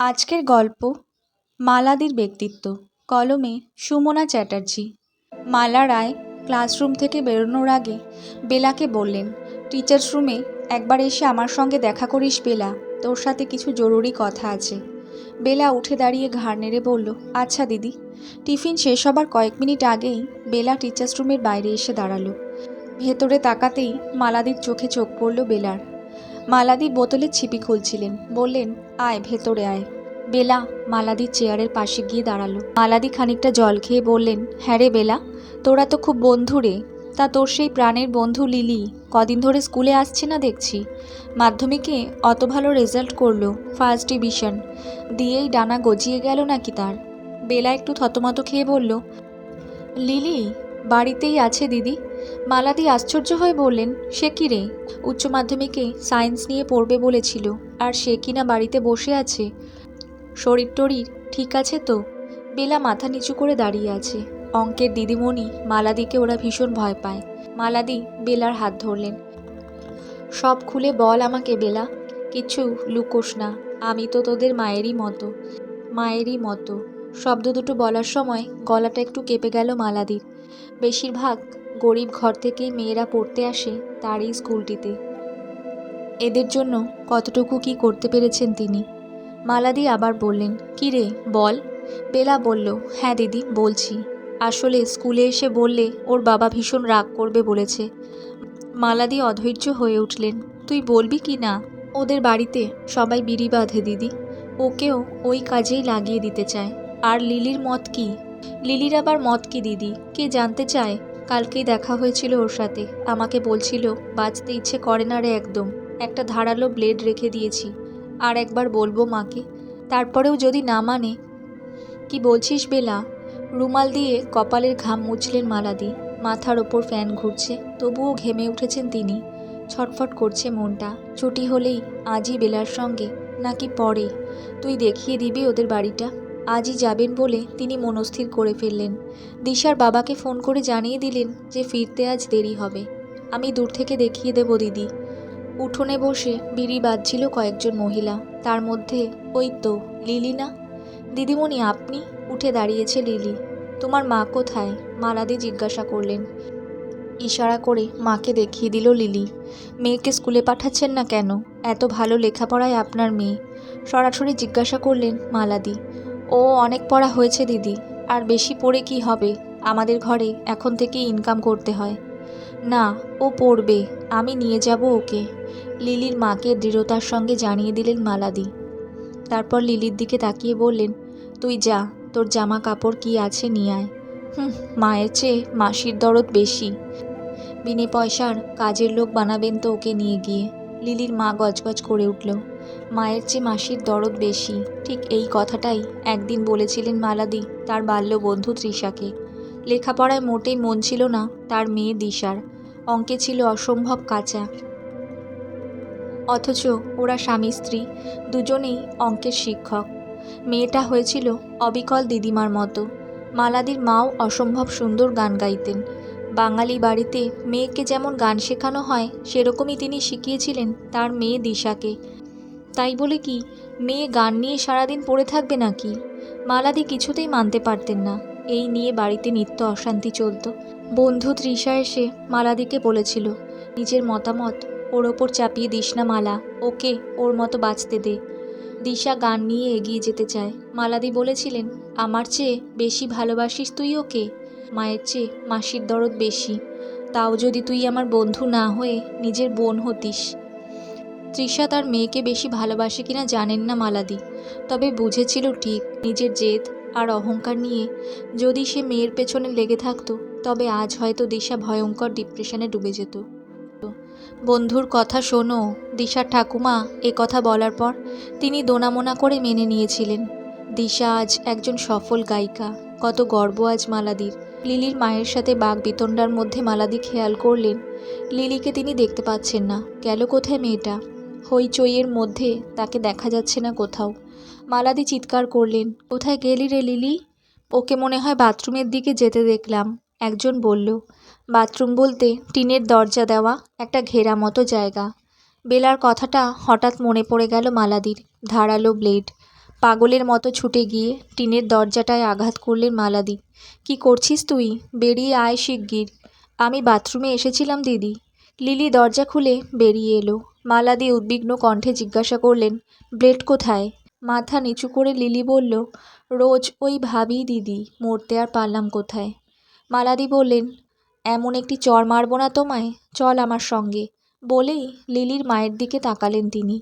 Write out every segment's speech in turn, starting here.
আজকের গল্প, মালাদির ব্যক্তিত্ব, কলমে সুমনা চ্যাটার্জি। মালা রায় ক্লাসরুম থেকে বেরোনোর আগে বেলাকে বললেন, টিচার্স রুমে একবার এসে আমার সঙ্গে দেখা করিস বেলা, তোর সাথে কিছু জরুরি কথা আছে। বেলা উঠে দাঁড়িয়ে ঘাড় নেড়ে বলল আচ্ছা দিদি। টিফিন শেষ হবার কয়েক মিনিট আগেই বেলা টিচার্স রুমের বাইরে এসে দাঁড়াল। ভেতরে তাকাতেই মালাদির চোখে চোখ পড়ল বেলার। মালাদি বোতলের ছিপি খুলছিলেন। বললেন, আয়, ভেতরে আয়। বেলা মালাদির চেয়ারের পাশে গিয়ে দাঁড়াল। মালাদি খানিকটা জল খেয়ে বললেন হ্যাঁ রে বেলা, তোরা তো খুব বন্ধু রে। তা তোর সেই প্রাণের বন্ধু লিলি কদিন ধরে স্কুলে আসছে না দেখছি? মাধ্যমিকে অত ভালো রেজাল্ট করল ফার্স্ট ডিভিশন। দিয়েই ডানা গজিয়ে গেল নাকি তার। বেলা একটু থতমত খেয়ে বলল, লিলি, বাড়িতেই আছে দিদি? মালাদি আশ্চর্য হয়ে বললেন, সে কি রে? উচ্চ মাধ্যমিকে সায়েন্স নিয়ে পড়বে বলেছিল, আর সে কিনা বাড়িতে বসে আছে? শরীর টরীর ঠিক আছে তো? বেলা মাথা নিচু করে দাঁড়িয়ে আছে। অঙ্কের দিদিমণি মালাদিকে ওরা ভীষণ ভয় পায়। মালাদি বেলার হাত ধরলেন, সব খুলে বল আমাকে বেলা কিছু লুকোস না, আমি তো তোদের মায়েরই মতো মায়েরই মতো। শব্দ দুটো বলার সময় গলাটা একটু কেঁপে গেল মালাদির। বেশিরভাগ গরিব ঘর থেকেই মেয়েরা পড়তে আসে তার এই স্কুলটিতে। এদের জন্য কতটুকু কি করতে পেরেছেন তিনি? মালাদি আবার বললেন, কি রে, বল। বেলা বলল হ্যাঁ দিদি, বলছি। আসলে স্কুলে এসে বললে ওর বাবা ভীষণ রাগ করবে বলেছে। মালাদি অধৈর্য হয়ে উঠলেন, তুই বলবি কি না? ওদের বাড়িতে সবাই বিড়ি বাঁধে দিদি। ওকেও ওই কাজেই লাগিয়ে দিতে চায়। আর লিলির মত কি? লিলির আবার মত কি দিদি? কে জানতে চায়? কালকেই দেখা হয়েছিল ওর সাথে। আমাকে বলছিল, বাঁচতে ইচ্ছে করে না রে একদম। একটা ধারালো ব্লেড রেখে দিয়েছি। আর একবার বলব মাকে। তারপরেও যদি না মানে কি বলছিস বেলা? রুমাল দিয়ে কপালের ঘাম মুছলেন মালাদি। মাথার ওপর ফ্যান ঘুরছে। তবুও ঘেমে উঠেছেন তিনি। ছটফট করছে মনটা। ছুটি হলেই আজই বেলার সঙ্গে, নাকি পরে? তুই দেখিয়ে দিবি ওদের বাড়িটা? আজই যাবেন বলে তিনি মনস্থির করে ফেললেন। দিশার বাবাকে ফোন করে জানিয়ে দিলেন যে ফিরতে আজ দেরি হবে। আমি দূর থেকে দেখিয়ে দেব দিদি। উঠোনে বসে বিড়ি বাজছিল কয়েকজন মহিলা। তার মধ্যে, ওই তো, লিলি না? দিদিমণি, আপনি? উঠে দাঁড়িয়েছে লিলি। তোমার মা কোথায়? মালাদি জিজ্ঞাসা করলেন। ইশারা করে মাকে দেখিয়ে দিল লিলি। মেয়েকে স্কুলে পাঠাচ্ছেন না কেন? এত ভালো লেখাপড়ায় আপনার মেয়ে। সরাসরি জিজ্ঞাসা করলেন মালাদি। ও অনেক পড়া হয়েছে দিদি, আর বেশি পড়ে কি হবে? আমাদের ঘরে এখন থেকে ইনকাম করতে হয়। না, ও পড়বে, আমি নিয়ে যাব ওকে। লিলির মাকে দৃঢ়তার সঙ্গে জানিয়ে দিলেন মালাদি। তারপর লিলির দিকে তাকিয়ে বললেন, তুই যা, তোর জামা কাপড় কি আছে নিয়ে আয়। হুম, মায়ের চেয়ে মাসির দরদ বেশি। বিনে পয়সার কাজের লোক বানাবেন তো ওকে নিয়ে গিয়ে। লিলির মা গজগজ করে উঠল। মায়ের চেয়ে মাসির দরদ বেশি। ঠিক এই কথাটাই একদিন বলেছিলেন মালাদি, তার বাল্য বন্ধু তৃষাকে। লেখাপড়ায় মোটেই মন ছিল না তার মেয়ে দিশার। অঙ্কে ছিল অসম্ভব কাঁচা। অথচ ওরা স্বামী স্ত্রী, দুজনেই অঙ্কের শিক্ষক। মেয়েটা হয়েছিল অবিকল দিদিমার মতো। মালাদির মাও অসম্ভব সুন্দর গান গাইতেন। বাঙালি বাড়িতে মেয়েকে যেমন গান শেখানো হয়, সেরকমই তিনি শিখিয়েছিলেন তার মেয়ে দিশাকে। তাই বলে কি, মেয়ে গান নিয়ে সারাদিন পড়ে থাকবে নাকি? মালাদি কিছুতেই মানতে পারতেন না। এই নিয়ে বাড়িতে নিত্য অশান্তি চলত। বন্ধু তৃষা এসে মালাদিকে বলেছিল, নিজের মতামত ওর ওপর চাপিয়ে দিস না মালা, ওকে ওর মতো বাঁচতে দে। দিশা গান নিয়ে এগিয়ে যেতে চায়। মালাদি বলেছিলেন, আমার চেয়ে বেশি ভালোবাসিস তুই ওকে? মায়ের চেয়ে মাসির দরদ বেশি। তাও যদি তুই আমার বন্ধু না হয়ে নিজের বোন হতিস তৃষা তার মেয়েকে বেশি ভালোবাসে কিনা জানেন না মালাদি। তবে বুঝেছিল ঠিক, নিজের জেদ আর অহংকার নিয়ে যদি সে মেয়ের পেছনে লেগে থাকতো, তবে আজ হয়তো দিশা ভয়ঙ্কর ডিপ্রেশনে ডুবে যেত। বন্ধুর কথা শোনো, দিশার ঠাকুমা এ কথা বলার পর তিনি দোনামোনা করে মেনে নিয়েছিলেন। দিশা আজ একজন সফল গায়িকা, কত গর্ব আজ মালাদির। লিলির মায়ের সাথে বাঘ বিতণ্ডার মধ্যে মালাদি খেয়াল করলেন, লিলিকে তিনি দেখতে পাচ্ছেন না, গেল কোথায় মেয়েটা? হইচইয়ের মধ্যে তাকে দেখা যাচ্ছে না কোথাও। মালাদি চিৎকার করলেন, কোথায় গেলি রে লিলি? ওকে মনে হয় বাথরুমের দিকে যেতে দেখলাম, একজন বলল। বাথরুম বলতে টিনের দরজা দেওয়া, একটা ঘেরা মতো জায়গা। বেলার কথাটা হঠাৎ মনে পড়ে গেল মালাদির ধারালো ব্লেড। পাগলের মতো ছুটে গিয়ে টিনের দরজাটায় আঘাত করলেন মালাদি। কি করছিস তুই? বেরিয়ে আয় শিগগির। আমি বাথরুমে এসেছিলাম দিদি। লিলি দরজা খুলে বেরিয়ে এলো। মালাদি উদ্বিগ্ন কণ্ঠে জিজ্ঞাসা করলেন, ব্লেড কোথায়? মাথা নিচু করে লিলি বলল, রোজ ওই ভাবি দিদি, মরতে আর পারলাম কোথায়? মালাদি বললেন, এমন একটি চর মারব না তোমায়, চল আমার সঙ্গে। বলেই লিলির মায়ের দিকে তাকালেন তিনি।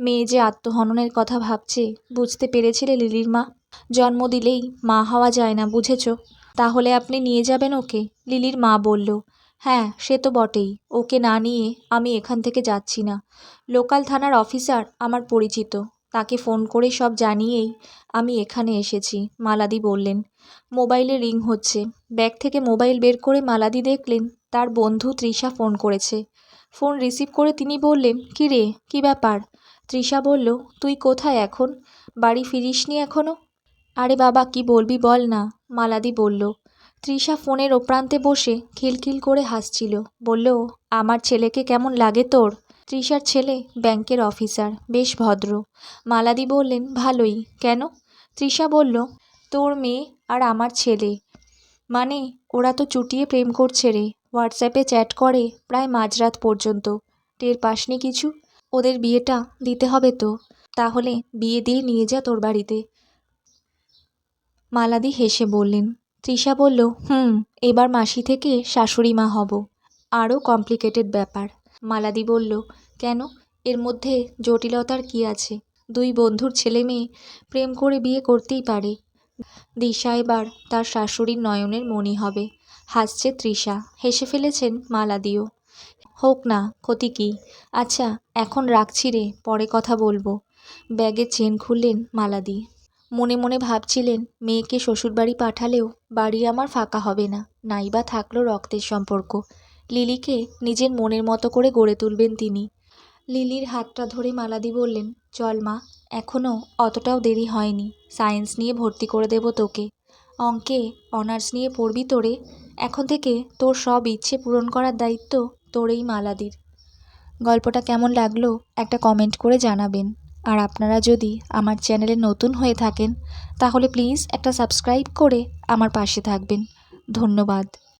মেয়ে যে আত্মহননের কথা ভাবছে, বুঝতে পেরেছিলে লিলির মা? জন্ম দিলেই মা হওয়া যায় না, বুঝেছ? তাহলে আপনি নিয়ে যাবেন ওকে? লিলির মা বলল হ্যাঁ সে তো বটেই। ওকে না নিয়ে আমি এখান থেকে যাচ্ছি না। লোকাল থানার অফিসার আমার পরিচিত। তাকে ফোন করে সব জানিয়েই আমি এখানে এসেছি, মালাদি বললেন। মোবাইলে রিং হচ্ছে। ব্যাগ থেকে মোবাইল বের করে মালাদি দেখলেন, তার বন্ধু তৃষা ফোন করেছে। ফোন রিসিভ করে তিনি বললেন, কী রে, কী ব্যাপার? তৃষা বলল, তুই কোথায় এখন? বাড়ি ফিরিসনি এখনও আরে বাবা, কি বলবি বল না, মালাদি বলল। তৃষা ফোনের ওপ্রান্তে বসে খিলখিল করে হাসছিল। বলল, আমার ছেলেকে কেমন লাগে তোর? তৃষার ছেলে ব্যাংকের অফিসার, বেশ ভদ্র। মালাদি বললেন, ভালোই। কেন? তৃষা বলল, তোর মেয়ে আর আমার ছেলে। মানে ওরা তো চুটিয়ে প্রেম করছে রে। হোয়াটসঅ্যাপে চ্যাট করে প্রায় মাঝরাত পর্যন্ত। টের পাসনি কিছু? ওদের বিয়েটা দিতে হবে তো। তাহলে বিয়ে দিয়ে নিয়ে যা তোর বাড়িতে। মালাদি হেসে বললেন তৃষা বলল, হুম, এবার মাসি থেকে শাশুড়ি মা হব। আরও কমপ্লিকেটেড ব্যাপার। মালাদি বলল, কেন? এর মধ্যে জটিলতার কি আছে? দুই বন্ধুর ছেলে মেয়ে প্রেম করে বিয়ে করতেই পারে। দিশা এবার তার শাশুড়ির নয়নের মণি হবে। হাসছে তৃষা। হেসে ফেলেছেন মালাদিও। হোক না, ক্ষতি কী? আচ্ছা এখন রাখছি রে, পরে কথা বলব। ব্যাগের চেন খুললেন মালাদি। মনে মনে ভাবছিলেন, মেয়েকে শ্বশুরবাড়ি পাঠালেও বাড়ি আমার ফাঁকা হবে না, নাইবা থাকল রক্তের সম্পর্ক। লিলিকে নিজের মনের মতো করে গড়ে তুলবেন তিনি। লিলির হাতটা ধরে মালাদি বললেন, চল মা এখনও অতটাও দেরি হয়নি, সায়েন্স নিয়ে ভর্তি করে দেব তোকে। অঙ্কে, অনার্স নিয়ে পড়বি তোরে, এখন থেকে তোর সব ইচ্ছে পূরণ করার দায়িত্ব তোরেই মালাদির। গল্পটা কেমন লাগল, একটা কমেন্ট করে জানাবেন। আর আপনারা যদি আমার চ্যানেলে নতুন হয়ে থাকেন, তাহলে প্লিজ একটা সাবস্ক্রাইব করে আমার পাশে থাকবেন। ধন্যবাদ।